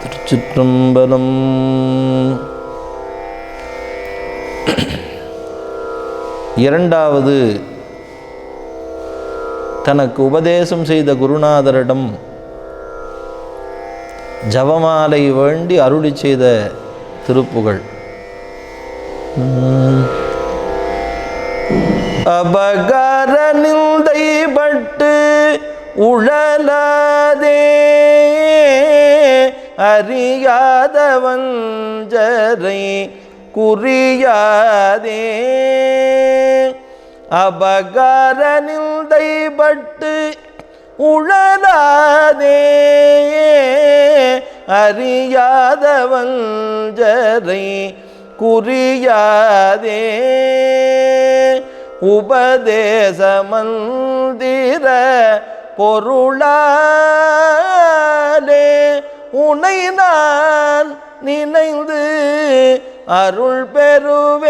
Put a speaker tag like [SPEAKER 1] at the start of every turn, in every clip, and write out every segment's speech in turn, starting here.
[SPEAKER 1] திருச்சிற்றம்பலம். இரண்டாவது தனக்கு உபதேசம் செய்த குருநாதரிடம் ஜபமாலை வேண்டி அருளி செய்த திருப்புகழ். அபகார நிந்தை பட்டு உழலாதே. அறியாத வஞ்சரை குறியாதே. அபகார நிந்தைபட்டு உழலாதே. அறியாத வஞ்சரை குறியாதே. உபதேசமந்திர பொருளாலே உனை நான் நினைந்து அருள் பெறுவேனோ?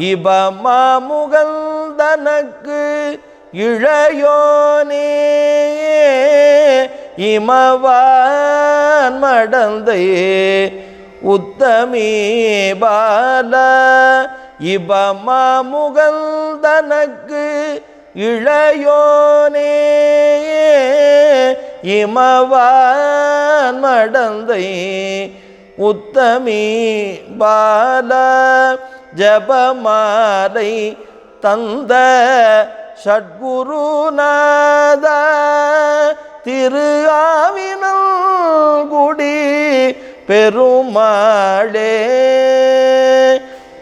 [SPEAKER 1] இபமா முகந்தனக்கு இழையோனே. இமவான் மடந்தையே உத்தமி பால. இபமா முகந்தனக்கு இளையோனே இமவான் மடந்தை உத்தமி பால ஜபமாலை தந்த ஷட்குருநாத திரு ஆவினல் குடி பெருமாளே.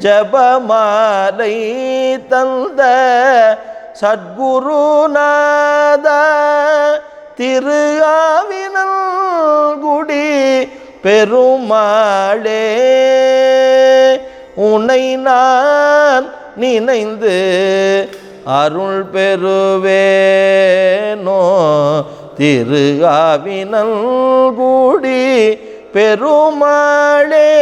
[SPEAKER 1] ஜபமாலை தந்த சத்குருநாதா திரு ஆவினல் குடி பெருமாளே உனை நான் நினைந்து அருள் பெறுவேனோ. திரு ஆவினல் குடி பெருமாளே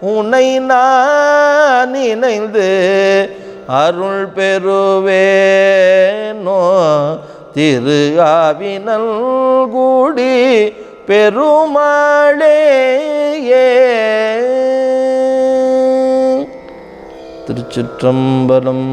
[SPEAKER 1] உனை நான் நினைந்து அருள் பெறுவேனோ. திரு ஆவினல் கூடி பெருமாளே திருச்சிற்றம்பலம்.